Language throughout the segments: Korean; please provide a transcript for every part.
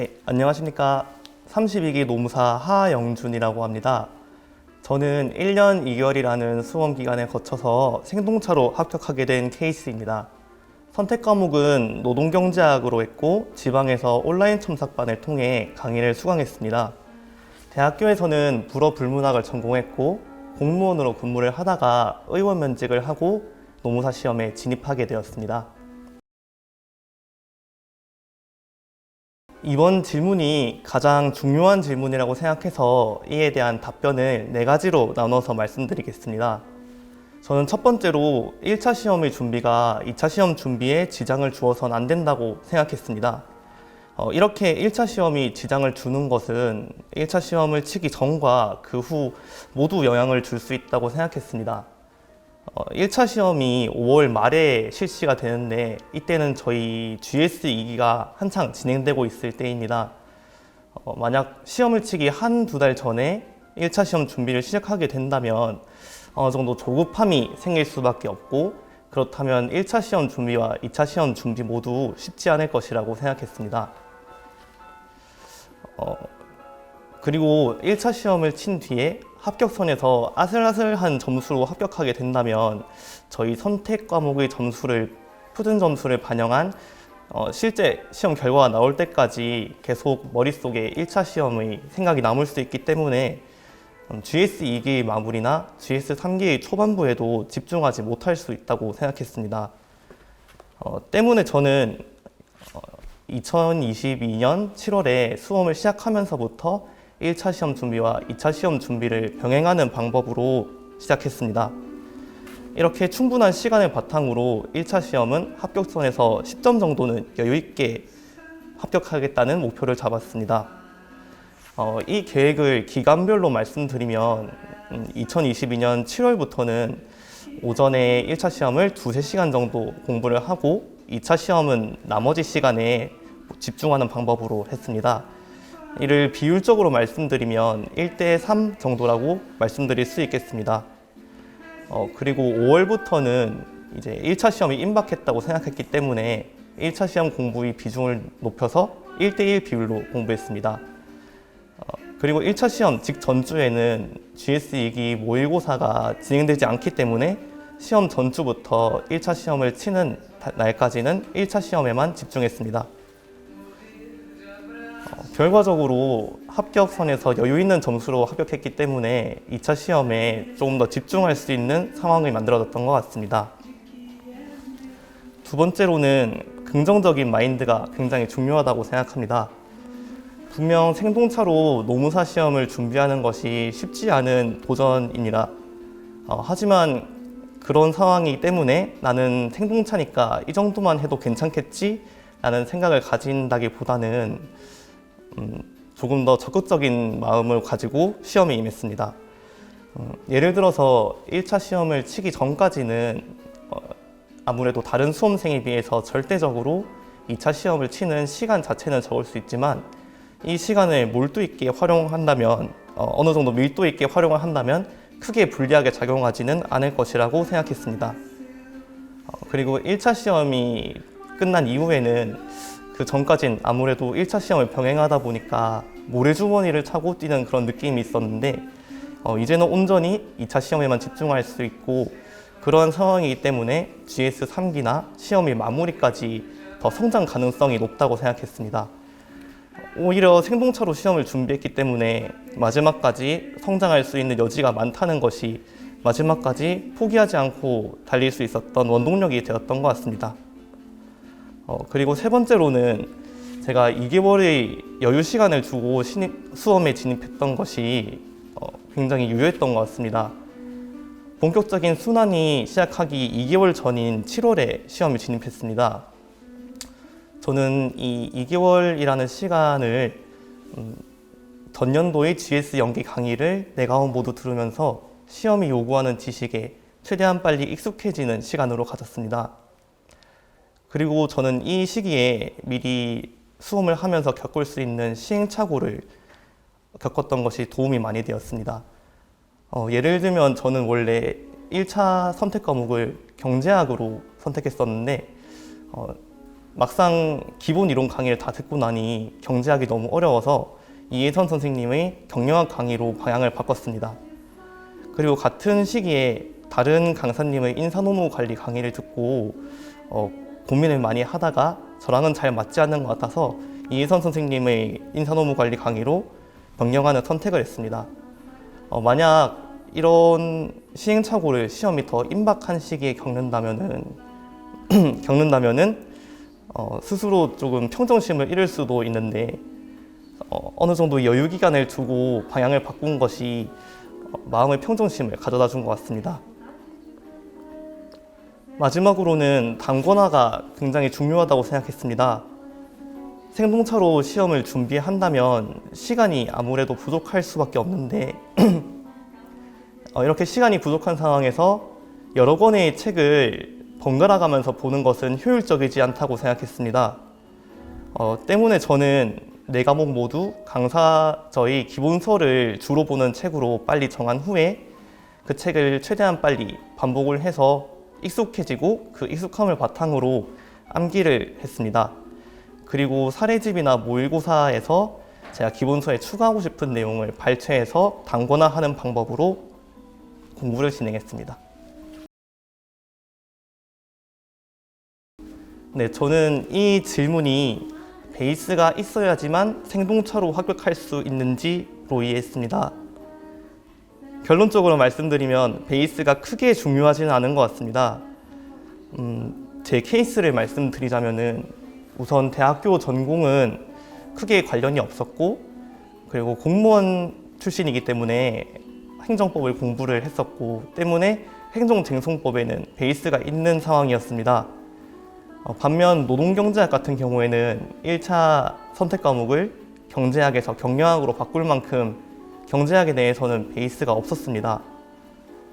네, 안녕하십니까. 32기 노무사 하영준이라고 합니다. 저는 1년 2개월이라는 수험 기간에 거쳐서 생동차로 합격하게 된 케이스입니다. 선택 과목은 노동경제학으로 했고 지방에서 온라인 첨삭반을 통해 강의를 수강했습니다. 대학교에서는 불어 불문학을 전공했고 공무원으로 근무를 하다가 의원 면직을 하고 노무사 시험에 진입하게 되었습니다. 이번 질문이 가장 중요한 질문이라고 생각해서 이에 대한 답변을 네 가지로 나눠서 말씀드리겠습니다. 저는 첫 번째로 1차 시험의 준비가 2차 시험 준비에 지장을 주어서는 안 된다고 생각했습니다. 어, 이렇게 1차 시험이 지장을 주는 것은 1차 시험을 치기 전과 그 후 모두 영향을 줄 수 있다고 생각했습니다. 어, 1차 시험이 5월 말에 실시가 되는데 이때는 저희 GS 2기가 한창 진행되고 있을 때입니다. 어, 만약 시험을 치기 한 두 달 전에 1차 시험 준비를 시작하게 된다면 어느 정도 조급함이 생길 수밖에 없고 그렇다면 1차 시험 준비와 2차 시험 준비 모두 쉽지 않을 것이라고 생각했습니다. 어, 그리고 1차 시험을 친 뒤에 합격선에서 아슬아슬한 점수로 합격하게 된다면 저희 선택 과목의 점수를 표준 점수를 반영한 어, 실제 시험 결과가 나올 때까지 계속 머릿속에 1차 시험의 생각이 남을 수 있기 때문에 음, GS 2기 마무리나 GS 3기 초반부에도 집중하지 못할 수 있다고 생각했습니다. 어, 때문에 저는 어, 2022년 7월에 수험을 시작하면서부터 1차 시험 준비와 2차 시험 준비를 병행하는 방법으로 시작했습니다. 이렇게 충분한 시간을 바탕으로 1차 시험은 합격선에서 10점 정도는 여유 있게 합격하겠다는 목표를 잡았습니다. 어, 이 계획을 기간별로 말씀드리면 음, 2022년 7월부터는 오전에 1차 시험을 두세 시간 정도 공부를 하고 2차 시험은 나머지 시간에 집중하는 방법으로 했습니다. 이를 비율적으로 말씀드리면 1대 3 정도라고 말씀드릴 수 있겠습니다. 어, 그리고 5월부터는 이제 1차 시험이 임박했다고 생각했기 때문에 1차 시험 공부의 비중을 높여서 1대1 비율로 공부했습니다. 어, 그리고 1차 시험 직전주에는 GS 2기 모의고사가 진행되지 않기 때문에 시험 전주부터 1차 시험을 치는 날까지는 1차 시험에만 집중했습니다. 어, 결과적으로 합격선에서 여유 있는 점수로 합격했기 때문에 2차 시험에 조금 더 집중할 수 있는 상황을 만들어졌던 것 같습니다. 두 번째로는 긍정적인 마인드가 굉장히 중요하다고 생각합니다. 분명 생동차로 노무사 시험을 준비하는 것이 쉽지 않은 도전입니다. 어, 하지만 그런 상황이기 때문에 나는 생동차니까 이 정도만 해도 괜찮겠지? 라는 생각을 가진다기보다는 음, 조금 더 적극적인 마음을 가지고 시험에 임했습니다. 음, 예를 들어서 1차 시험을 치기 전까지는 어, 아무래도 다른 수험생에 비해서 절대적으로 2차 시험을 치는 시간 자체는 적을 수 있지만 이 시간을 몰두 있게 활용한다면 어, 어느 정도 밀도 있게 활용을 한다면 크게 불리하게 작용하지는 않을 것이라고 생각했습니다. 어, 그리고 1차 시험이 끝난 이후에는 그 전까진 아무래도 1차 시험을 병행하다 보니까 모래주머니를 차고 뛰는 그런 느낌이 있었는데 어, 이제는 온전히 2차 시험에만 집중할 수 있고 그러한 상황이기 때문에 GS 3기나 시험의 마무리까지 더 성장 가능성이 높다고 생각했습니다. 오히려 생동차로 시험을 준비했기 때문에 마지막까지 성장할 수 있는 여지가 많다는 것이 마지막까지 포기하지 않고 달릴 수 있었던 원동력이 되었던 것 같습니다. 어, 그리고 세 번째로는 제가 2개월의 여유 시간을 두고 신입, 수험에 진입했던 것이 어, 굉장히 유효했던 것 같습니다. 본격적인 순환이 시작하기 2개월 전인 7월에 시험에 진입했습니다. 저는 이 2개월이라는 시간을 음, 전년도의 GS 연기 강의를 네가원 모두 들으면서 시험이 요구하는 지식에 최대한 빨리 익숙해지는 시간으로 가졌습니다. 그리고 저는 이 시기에 미리 수험을 하면서 겪을 수 있는 시행착오를 겪었던 것이 도움이 많이 되었습니다. 어, 예를 들면 저는 원래 1차 선택 과목을 경제학으로 선택했었는데 어, 막상 기본 이론 강의를 다 듣고 나니 경제학이 너무 어려워서 이혜선 선생님의 경영학 강의로 방향을 바꿨습니다. 그리고 같은 시기에 다른 강사님의 인사노무 관리 강의를 듣고 어, 고민을 많이 하다가 저랑은 잘 맞지 않는 것 같아서 이혜선 선생님의 인사노무 관리 강의로 변경하는 선택을 했습니다. 어, 만약 이런 시행착오를 시험이 더 임박한 시기에 겪는다면은 겪는다면은 어, 스스로 조금 평정심을 잃을 수도 있는데 어, 어느 정도 여유 기간을 두고 방향을 바꾼 것이 어, 마음의 평정심을 가져다 준 것 같습니다. 마지막으로는 단권화가 굉장히 중요하다고 생각했습니다. 생동차로 시험을 준비한다면 시간이 아무래도 부족할 수밖에 없는데 어, 이렇게 시간이 부족한 상황에서 여러 권의 책을 번갈아 가면서 보는 것은 효율적이지 않다고 생각했습니다. 어, 때문에 저는 네 과목 모두 강사저의 기본서를 주로 보는 책으로 빨리 정한 후에 그 책을 최대한 빨리 반복을 해서 익숙해지고 그 익숙함을 바탕으로 암기를 했습니다. 그리고 사례집이나 모의고사에서 제가 기본서에 추가하고 싶은 내용을 발췌해서 단권화하는 방법으로 공부를 진행했습니다. 네, 저는 이 질문이 베이스가 있어야지만 생동차로 합격할 수 있는지로 이해했습니다. 결론적으로 말씀드리면 베이스가 크게 중요하지는 않은 것 같습니다. 음, 제 케이스를 말씀드리자면은 우선 대학교 전공은 크게 관련이 없었고 그리고 공무원 출신이기 때문에 행정법을 공부를 했었고 때문에 행정쟁송법에는 베이스가 있는 상황이었습니다. 어, 반면 노동경제학 같은 경우에는 1차 선택 과목을 경제학에서 경영학으로 바꿀 만큼 경제학에 대해서는 베이스가 없었습니다.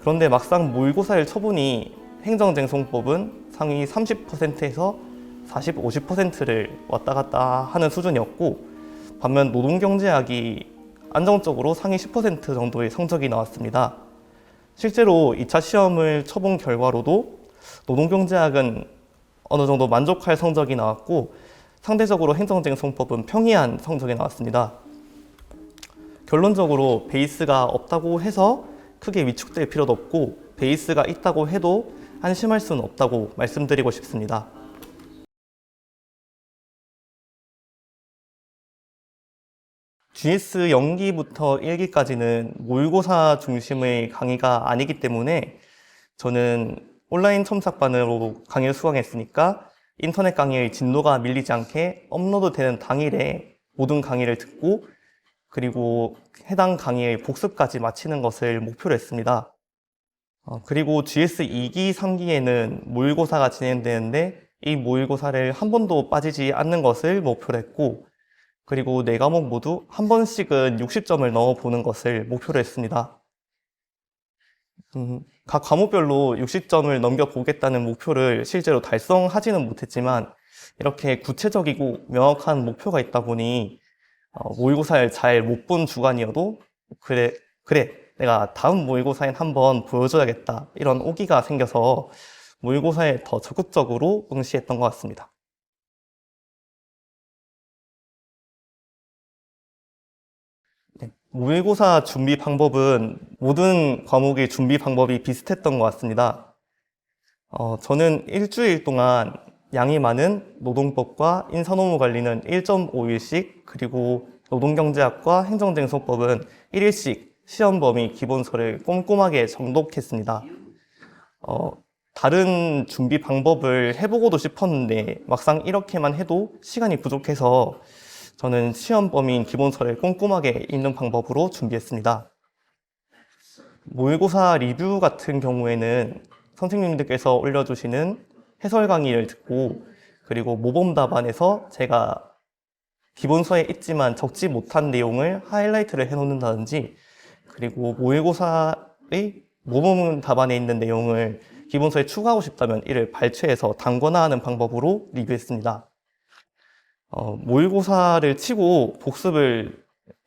그런데 막상 모의고사를 쳐보니 행정쟁송법은 상위 30%에서 40, 50%를 왔다 갔다 하는 수준이었고 반면 노동경제학이 안정적으로 상위 10% 정도의 성적이 나왔습니다. 실제로 2차 시험을 쳐본 결과로도 노동경제학은 어느 정도 만족할 성적이 나왔고 상대적으로 행정쟁송법은 평이한 성적이 나왔습니다. 결론적으로 베이스가 없다고 해서 크게 위축될 필요도 없고 베이스가 있다고 해도 안심할 수는 없다고 말씀드리고 싶습니다. GS 연기부터 1기까지는 모의고사 중심의 강의가 아니기 때문에 저는 온라인 첨삭반으로 강의를 수강했으니까 인터넷 강의의 진도가 밀리지 않게 업로드 되는 당일에 모든 강의를 듣고 그리고 해당 강의의 복습까지 마치는 것을 목표로 했습니다. 어, 그리고 GS 2기, 3기에는 모의고사가 진행되는데 이 모의고사를 한 번도 빠지지 않는 것을 목표로 했고 그리고 네 과목 모두 한 번씩은 60점을 넣어보는 것을 목표로 했습니다. 음, 각 과목별로 60점을 넘겨보겠다는 목표를 실제로 달성하지는 못했지만 이렇게 구체적이고 명확한 목표가 있다 보니 어, 모의고사를 잘 못 본 주간이어도 그래 그래 내가 다음 모의고사엔 한번 보여줘야겠다 이런 오기가 생겨서 모의고사에 더 적극적으로 응시했던 것 같습니다. 네, 모의고사 준비 방법은 모든 과목의 준비 방법이 비슷했던 것 같습니다. 어, 저는 일주일 동안 양이 많은 노동법과 인사노무 관리는 1.5일씩 그리고 노동경제학과 행정쟁송법은 1일씩 시험 범위 기본서를 꼼꼼하게 정독했습니다. 어, 다른 준비 방법을 해보고도 싶었는데 막상 이렇게만 해도 시간이 부족해서 저는 시험 범위인 기본서를 꼼꼼하게 읽는 방법으로 준비했습니다. 모의고사 리뷰 같은 경우에는 선생님들께서 올려주시는 해설 강의를 듣고 그리고 모범 답안에서 제가 기본서에 있지만 적지 못한 내용을 하이라이트를 해놓는다든지 그리고 모의고사의 모범 답안에 있는 내용을 기본서에 추가하고 싶다면 이를 발췌해서 단권화하는 방법으로 리뷰했습니다. 어, 모의고사를 치고 복습을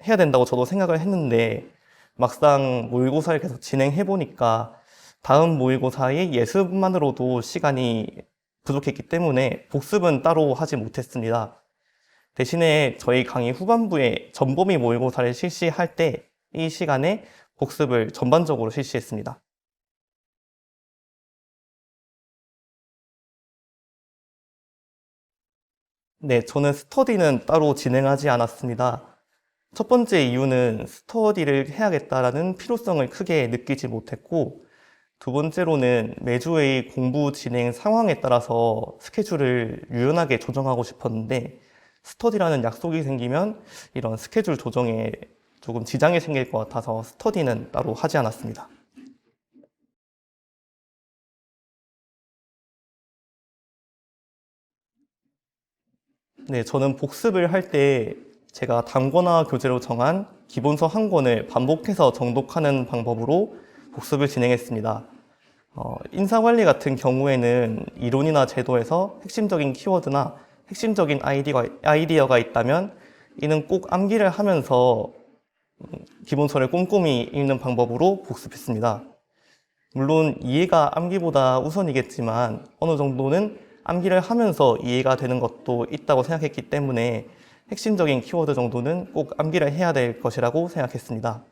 해야 된다고 저도 생각을 했는데 막상 모의고사를 계속 진행해 보니까 다음 모의고사의 예습만으로도 시간이 부족했기 때문에 복습은 따로 하지 못했습니다. 대신에 저희 강의 후반부에 전범위 모의고사를 실시할 때 이 시간에 복습을 전반적으로 실시했습니다. 네, 저는 스터디는 따로 진행하지 않았습니다. 첫 번째 이유는 스터디를 해야겠다라는 필요성을 크게 느끼지 못했고, 두 번째로는 매주의 공부 진행 상황에 따라서 스케줄을 유연하게 조정하고 싶었는데, 스터디라는 약속이 생기면 이런 스케줄 조정에 조금 지장이 생길 것 같아서 스터디는 따로 하지 않았습니다. 네, 저는 복습을 할 때 제가 단권화 교재로 정한 기본서 한 권을 반복해서 정독하는 방법으로 복습을 진행했습니다. 어, 인사관리 같은 경우에는 이론이나 제도에서 핵심적인 키워드나 핵심적인 아이디어가, 아이디어가 있다면 이는 꼭 암기를 하면서 음, 기본서를 꼼꼼히 읽는 방법으로 복습했습니다. 물론 이해가 암기보다 우선이겠지만 어느 정도는 암기를 하면서 이해가 되는 것도 있다고 생각했기 때문에 핵심적인 키워드 정도는 꼭 암기를 해야 될 것이라고 생각했습니다.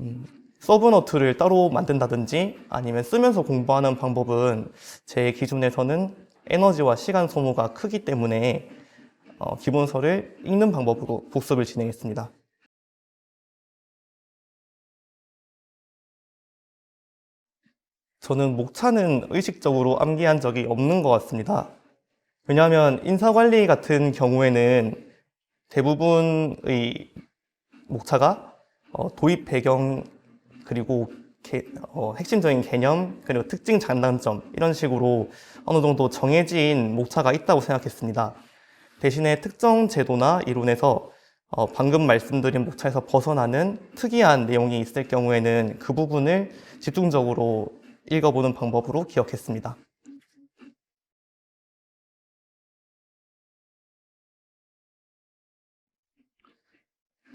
음, 서브노트를 따로 만든다든지 아니면 쓰면서 공부하는 방법은 제 기준에서는 에너지와 시간 소모가 크기 때문에 어, 기본서를 읽는 방법으로 복습을 진행했습니다. 저는 목차는 의식적으로 암기한 적이 없는 것 같습니다. 왜냐하면 인사관리 같은 경우에는 대부분의 목차가 어, 도입 배경 그리고 개- 어, 핵심적인 개념 그리고 특징 장단점 이런 식으로 어느 정도 정해진 목차가 있다고 생각했습니다. 대신에 특정 제도나 이론에서 어, 방금 말씀드린 목차에서 벗어나는 특이한 내용이 있을 경우에는 그 부분을 집중적으로 읽어보는 방법으로 기억했습니다.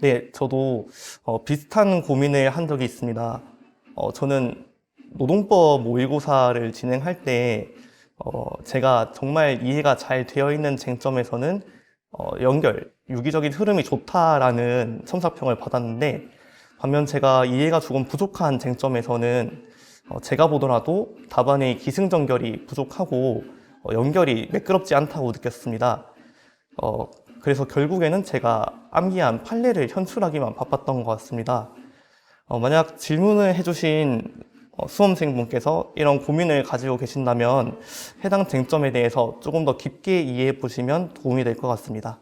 네, 저도 어, 비슷한 고민을 한 적이 있습니다. 어, 저는 노동법 모의고사를 진행할 때 어, 제가 정말 이해가 잘 되어 있는 쟁점에서는 어, 연결, 유기적인 흐름이 좋다라는 첨삭평을 받았는데 반면 제가 이해가 조금 부족한 쟁점에서는 어, 제가 보더라도 답안의 기승전결이 부족하고 어, 연결이 매끄럽지 않다고 느꼈습니다. 어, 그래서 결국에는 제가 암기한 판례를 현출하기만 바빴던 것 같습니다. 어, 만약 질문을 해주신 어, 수험생분께서 이런 고민을 가지고 계신다면 해당 쟁점에 대해서 조금 더 깊게 이해해 보시면 도움이 될 것 같습니다.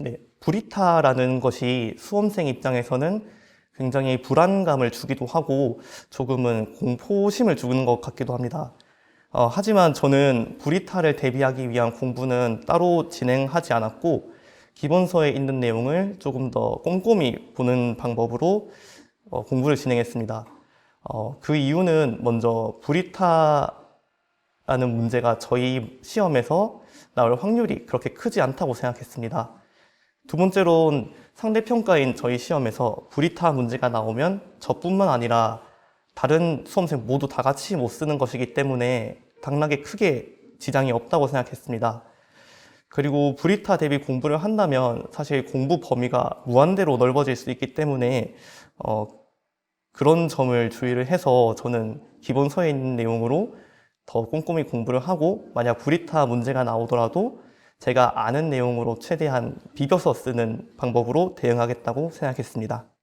네, 브리타라는 것이 수험생 입장에서는 굉장히 불안감을 주기도 하고 조금은 공포심을 주는 것 같기도 합니다. 어, 하지만 저는 브리타를 대비하기 위한 공부는 따로 진행하지 않았고 기본서에 있는 내용을 조금 더 꼼꼼히 보는 방법으로 어, 공부를 진행했습니다. 어, 그 이유는 먼저 브리타라는 문제가 저희 시험에서 나올 확률이 그렇게 크지 않다고 생각했습니다. 두 번째로는 상대평가인 저희 시험에서 브리타 문제가 나오면 저뿐만 아니라 다른 수험생 모두 다 같이 못 쓰는 것이기 때문에 당락에 크게 지장이 없다고 생각했습니다. 그리고 브리타 대비 공부를 한다면 사실 공부 범위가 무한대로 넓어질 수 있기 때문에 어, 그런 점을 주의를 해서 저는 기본서에 있는 내용으로 더 꼼꼼히 공부를 하고 만약 브리타 문제가 나오더라도 제가 아는 내용으로 최대한 비벼서 쓰는 방법으로 대응하겠다고 생각했습니다.